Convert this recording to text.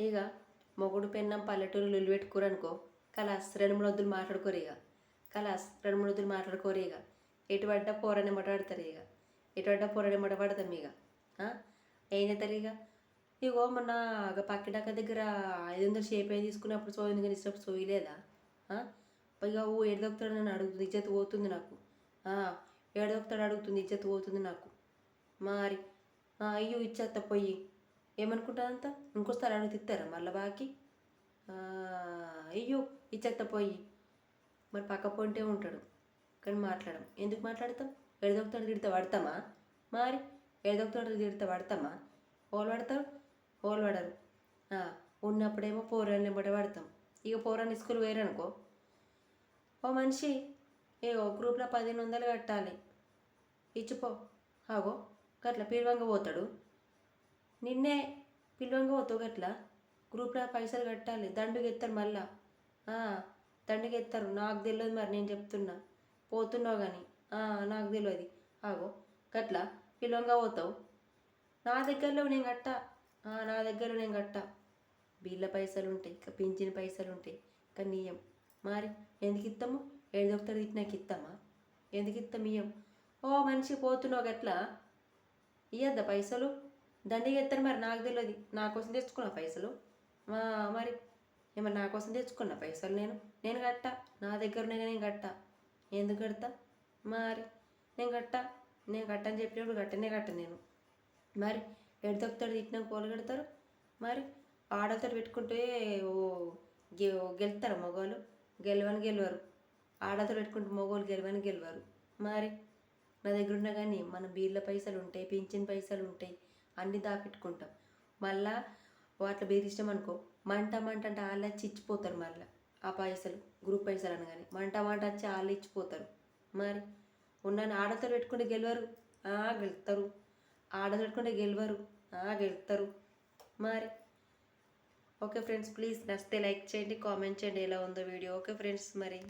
ఇక మొగుడు పెన్నం పల్లెటూరు లుల్లు పెట్టుకోరు అనుకో కలాస్ రెండు మూడు వద్దులు మాట్లాడుకోరు ఇక కలాస్ రెండు మూడు వద్దులు మాట్లాడుకోరు ఇక ఎటు పడ్డా పోరని మాట్లాడతారు ఇక ఎటు పడ్డా పోరని పడతాం ఇక ఏం చేస్తారు ఇక ఇగో మొన్న పక్కిడాక దగ్గర ఐదు వందలు షేప్ అయి తీసుకున్నప్పుడు సోయింది కానీ ఇష్టం సోయలేదా పైగా ఓ ఎడదొక్కుతాడు నన్ను అడుగుతుంది ఇజ్జత్ పోతుంది నాకు. ఎడదొక్కుతాడు అడుగుతుంది ఇజ్జత్ పోతుంది నాకు. మరి అయ్యో ఇచ్చేస్తా పొయ్యి ఏమనుకుంటారంత ఇంకోసారి అడుగు తిత్తారా మళ్ళీ బాకి? అయ్యో ఇచ్చేస్తా పోయి. మరి పక్క పొంటే ఉంటాడు. కానీ మాట్లాడం ఎందుకు మాట్లాడతాం? ఎడదొక్కుతాడు తిడితే పడతామా? మరి ఎడదొక్కుతాడు తిడితే పడతామా? ఓళ్ళు పడతారు ఓళ్ళు పడరు. ఉన్నప్పుడేమో పోరాన్ని ఎంబడి పడతాం. ఇక పోరాన్ని స్కూల్ వేరనుకో ఓ మనిషి ఏ ఓ గ్రూప్లో పదిహేను వందలు కట్టాలి. ఇచ్చిపో. ఆగో గట్ల పిలవంగా పోతాడు. నిన్నే పిల్లంగా పోతావు గట్లా? గ్రూప్లో పైసలు కట్టాలి. దండుగెత్తారు మళ్ళా. దండుగెత్తారు ఎత్తారు నాకు తెలియదు మరి నేను చెప్తున్నా. పోతున్నావు కానీ నాకు తెలియదు ఆగో గట్లా? పిల్లంగా పోతావు? నా దగ్గరలో నేను కట్టా. నా దగ్గరలో నేను కట్టా. బిల్ల పైసలు ఉంటాయి ఇంకా పింఛన్ పైసలు ఉంటాయి ఇంకా నీయం మరి ఎందుకు ఇస్తాము ఏడు ఒకటి తిట్టినాక ఇస్తామా ఎందుకు ఇస్తాం ఇయ్యం ఓ మనిషి పోతున్నావు గట్లా? ఇయ్యద్దా పైసలు? దండిగా ఎత్తారు మరి నాకు తెలియదు నా కోసం పైసలు. మరి ఏమన్నా నా కోసం పైసలు నేను? నేను కట్టా. నా దగ్గర ఉన్నాయి నేను కట్టా. ఎందుకు కడతా? మరి నేను కట్టా. నేను కట్టని చెప్పినప్పుడు కట్టనే కట్ట నేను. మరి ఎడతొక్కుతాడు తిట్టినాక పోలు కడతారు? మరి ఆడతో పెట్టుకుంటే ఓ గె- గెలుతారు మగవాళ్ళు గెలవని గెలవరు. ఆడతో పెట్టుకుంటే మగవాళ్ళు గెలవని గెలవరు. మరి నా దగ్గర ఉన్నా కానీ మన బీర్ల పైసలు ఉంటాయి పింఛన్ పైసలు ఉంటాయి అన్నీ దాపెట్టుకుంటాం. మళ్ళా వాటిలో బెదిరిస్తాం అనుకో మంట మంట అంటే వాళ్ళు వచ్చి ఇచ్చిపోతారు మళ్ళీ. ఆ పైసలు గ్రూప్ పైసలు అనగానే మంట మంట వచ్చి వాళ్ళు ఇచ్చిపోతారు. మరి ఉన్నాను ఆడతో పెట్టుకుంటే గెలవరు గెలుతారు గెలుస్తారు. ఆడతో పెట్టుకుంటే గెలవరు ఆ, గెలుస్తారు. మరి ఓకే ఫ్రెండ్స్ ప్లీజ్ నచ్చితే లైక్ చేయండి కామెంట్ చేయండి ఎలా ఉందో వీడియో. ఓకే ఫ్రెండ్స్ మరి.